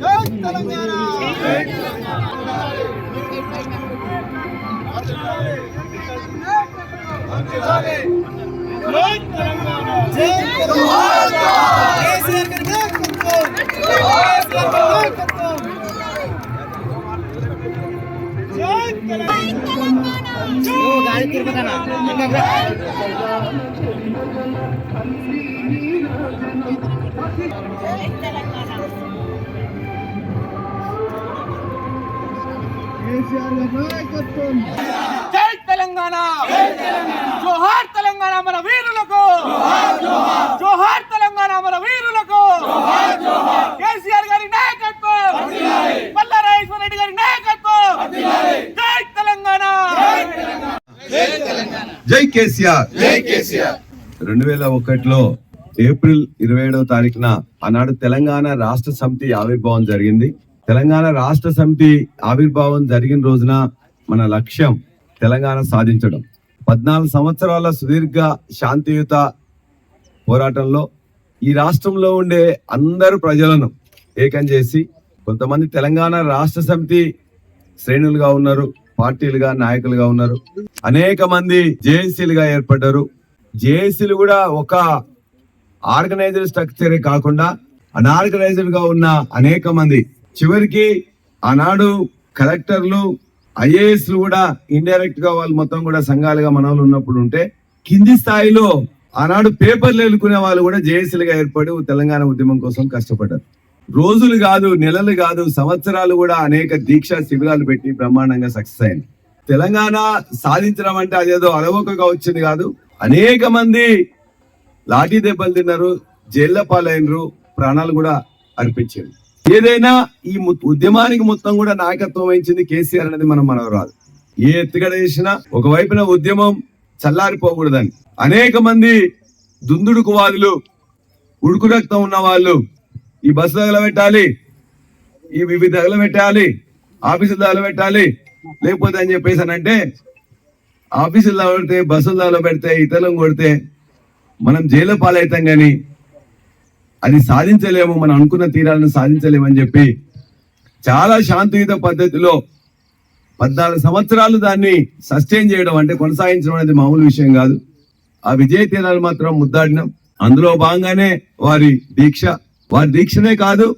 జై తెలంగాణ! తిరుగుతానా కేసీఆర్ గారి నాయకత్వం జై తెలంగాణ జోహార్ తెలంగాణ మన వీరులకు జోహార్ తెలంగాణ మన వీరులకు కేసీఆర్ గారి నాయకత్వం మల్లారాజేశ్వర రెడ్డి గారి నాయకత్వం జై తెలంగాణ జై కేసీఆర్. రెండు వేల ఒకటిలో ఏప్రిల్ ఇరవై ఏడవ తారీఖున ఆనాడు తెలంగాణ రాష్ట్ర సమితి ఆవిర్భావం జరిగింది. తెలంగాణ రాష్ట్ర సమితి ఆవిర్భావం జరిగిన రోజున మన లక్ష్యం తెలంగాణ సాధించడం. పద్నాలుగు సంవత్సరాల సుదీర్ఘ శాంతియుత పోరాటంలో ఈ రాష్ట్రంలో ఉండే అందరు ప్రజలను ఏకం చేసి కొంతమంది తెలంగాణ రాష్ట్ర సమితి శ్రేణులుగా ఉన్నారు పార్టీలుగా నాయకులుగా ఉన్నారు. అనేక మంది జేఏసీలుగా ఏర్పడ్డారు. జేఏసీలు కూడా ఒక ఆర్గనైజర్ స్ట్రక్చరే కాకుండా అనార్గనైజర్గా ఉన్న అనేక మంది. చివరికి ఆనాడు కలెక్టర్లు ఐఏఎస్ కూడా ఇండైరెక్ట్గా వాళ్ళు మొత్తం కూడా సంఘాలుగా మన ఉన్నప్పుడు ఉంటే కింది స్థాయిలో ఆనాడు పేపర్లు ఎల్లుకునే వాళ్ళు కూడా జేఏసీలుగా ఏర్పడి తెలంగాణ ఉద్యమం కోసం కష్టపడ్డారు. రోజులు కాదు నెలలు కాదు సంవత్సరాలు కూడా అనేక దీక్ష శిబిరాలు పెట్టి బ్రహ్మాండంగా సక్సెస్ అయింది తెలంగాణ సాధించడం అంటే అదేదో అలవోకగా వచ్చింది కాదు. అనేక మంది లాఠీ దెబ్బలు తిన్నారు జైళ్ళ పాలైనరు ప్రాణాలు కూడా అర్పించారు. ఏదైనా ఈ ము- ఉద్యమానికి మొత్తం కూడా నాయకత్వం వహించింది కేసీఆర్ అనేది మనం మనవరాదు ఏ ఎత్తుగడ చేసినా ఒకవైపున ఉద్యమం చల్లారిపోకూడదని. అనేక మంది దుందుడుకు వాదులు ఉడుకు రక్తం ఉన్న వాళ్ళు ఈ బస్సు తగలబెట్టాలి ఈ వివిధ తగలబెట్టాలి ఆఫీసులు తగలబెట్టాలి లేకపోతే అని చెప్పేసి అని అంటే ఆఫీసులు తగలబెడితే బస్సులు తగలబెడితే ఇతరులను కొడితే మనం జైల్లో పాలవుతాం కానీ అది సాధించలేము మనం అనుకున్న తీరాలను సాధించలేమని చెప్పి చాలా శాంతియుత పద్ధతిలో పద్నాలుగు సంవత్సరాలు దాన్ని సస్టైన్ చేయడం అంటే కొనసాగించడం అనేది మామూలు విషయం కాదు. ఆ విజయ తీరాలు మాత్రం ముద్దాడినాం. అందులో భాగంగానే వారి దీక్ష. వారి దీక్షనే కాదు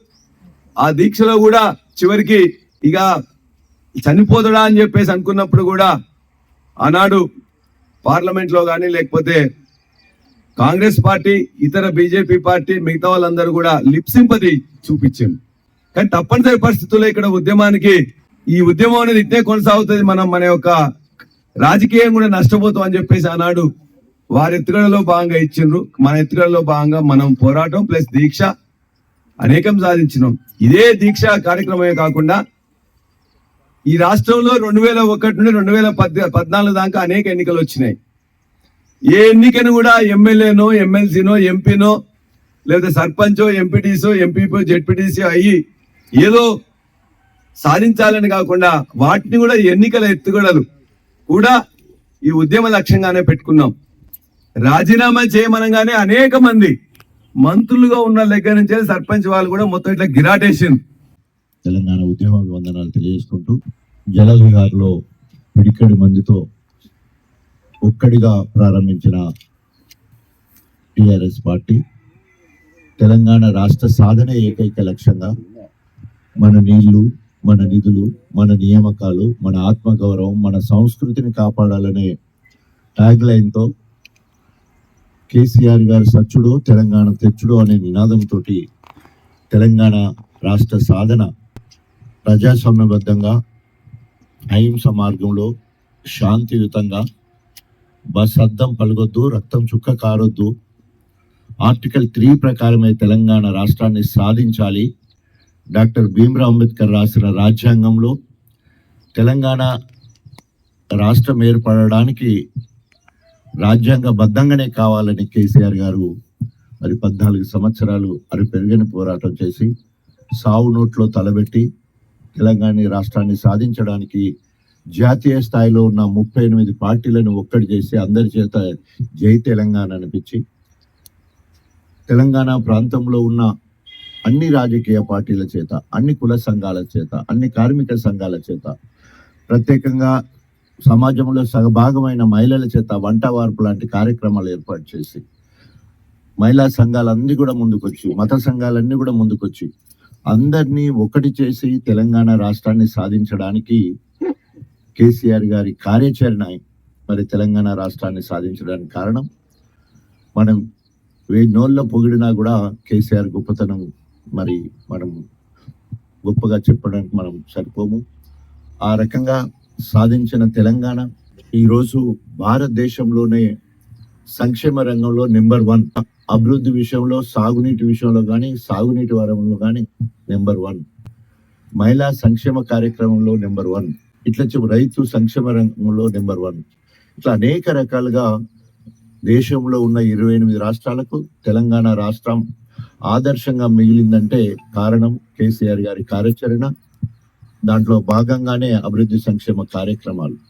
ఆ దీక్షలో కూడా చివరికి ఇక చనిపోతాడా అని చెప్పేసి అనుకున్నప్పుడు కూడా ఆనాడు పార్లమెంట్లో కానీ లేకపోతే కాంగ్రెస్ పార్టీ ఇతర బీజేపీ పార్టీ మిగతా వాళ్ళందరూ కూడా లిప్సింపది చూపించింది కానీ తప్పనిసరి పరిస్థితుల్లో ఇక్కడ ఉద్యమానికి ఈ ఉద్యమం అనేది ఇట్టే కొనసాగుతుంది మనం మన యొక్క రాజకీయం కూడా నష్టపోతాం అని చెప్పేసి ఆనాడు వారి ఎత్తుగడలో భాగంగా ఇచ్చిండ్రు. మన ఎత్తుగడలో భాగంగా మనం పోరాటం ప్లస్ దీక్ష అనేకం సాధించినాం. ఇదే దీక్ష కార్యక్రమమే కాకుండా ఈ రాష్ట్రంలో రెండు వేల ఒకటి నుండి రెండు వేల పద్నాలుగు దాకా అనేక ఎన్నికలు వచ్చినాయి. ఏ ఎన్నికను కూడా ఎమ్మెల్యేనో ఎమ్మెల్సీనో ఎంపీనో లేదా సర్పంచో ఎంపీటీసో ఎంపీపో జెడ్పీటీసీ అయ్యి ఏదో సాధించాలని కాకుండా వాటిని కూడా ఎన్నికల ఎత్తుగడలు కూడా ఈ ఉద్యమ లక్ష్యంగానే పెట్టుకున్నాం. రాజీనామా చేయమనగానే అనేక మంది మంత్రులుగా ఉన్న దగ్గర నుంచి సర్పంచ్ వాళ్ళు కూడా మొత్తం ఇట్లా గిరాటేషన్ తెలంగాణ ఉద్యమ వందనాలు తెలియజేసుకుంటూ జలవిహార్లో పిడికడి మందితో ఒక్కడిగా ప్రారంభించిన టిఆర్ఎస్ పార్టీ తెలంగాణ రాష్ట్ర సాధన ఏకైక లక్ష్యంగా మన నీళ్ళు మన నిధులు మన నియామకాలు మన ఆత్మగౌరవం మన సంస్కృతిని కాపాడాలనే ట్యాగ్ లైన్తో కేసీఆర్ గారి సచ్చుడు తెలంగాణ తెచ్చుడు అనే నినాదంతో తెలంగాణ రాష్ట్ర సాధన ప్రజాస్వామ్యబద్ధంగా అహింస మార్గంలో శాంతియుతంగా బస్ అద్దం పలగొద్దు రక్తం చుక్క కారొద్దు. ఆర్టికల్ త్రీ ప్రకారమే తెలంగాణ రాష్ట్రాన్ని సాధించాలి. డాక్టర్ భీమ్రావ్ అంబేద్కర్ రాసిన రాజ్యాంగంలో తెలంగాణ రాష్ట్రం ఏర్పడడానికి రాజ్యాంగబద్ధంగానే కావాలని కేసీఆర్ గారు మరి పద్నాలుగు సంవత్సరాలు అరి పెరిగిన పోరాటం చేసి సావు నోట్లో తలబెట్టి తెలంగాణ రాష్ట్రాన్ని సాధించడానికి జాతీయ స్థాయిలో ఉన్న ముప్పై ఎనిమిది పార్టీలను ఒక్కటి చేసి అందరి చేత జై తెలంగాణ అనిపించి తెలంగాణ ప్రాంతంలో ఉన్న అన్ని రాజకీయ పార్టీల చేత అన్ని కుల సంఘాల చేత అన్ని కార్మిక సంఘాల చేత ప్రత్యేకంగా సమాజంలో సగభాగమైన మహిళల చేత వంట వార్పు లాంటి కార్యక్రమాలు ఏర్పాటు చేసి మహిళా సంఘాలన్నీ కూడా ముందుకొచ్చి మత సంఘాలన్నీ కూడా ముందుకొచ్చి అందరినీ ఒకటి చేసి తెలంగాణ రాష్ట్రాన్ని సాధించడానికి కేసీఆర్ గారి కార్యాచరణ మరి తెలంగాణ రాష్ట్రాన్ని సాధించడానికి కారణం. మనం వెయ్యి నోళ్ళ పొగిడినా కూడా కేసీఆర్ గొప్పతనం మరి మనం గొప్పగా చెప్పడానికి మనం సరిపోము. ఆ రకంగా సాధించిన తెలంగాణ ఈరోజు భారతదేశంలోనే సంక్షేమ రంగంలో నెంబర్ వన్. అభివృద్ధి విషయంలో సాగునీటి విషయంలో కానీ సాగునీటి వరంలో కానీ నెంబర్ వన్. మహిళా సంక్షేమ కార్యక్రమంలో నెంబర్ వన్. ఇట్లా చెప్పు రైతు సంక్షేమ రంగంలో నెంబర్ వన్. ఇట్లా అనేక రకాలుగా దేశంలో ఉన్న ఇరవై ఎనిమిది రాష్ట్రాలకు తెలంగాణ రాష్ట్రం ఆదర్శంగా మిగిలిందంటే కారణం కేసీఆర్ గారి కార్యాచరణ. దాంట్లో భాగంగానే అభివృద్ధి సంక్షేమ కార్యక్రమాలు.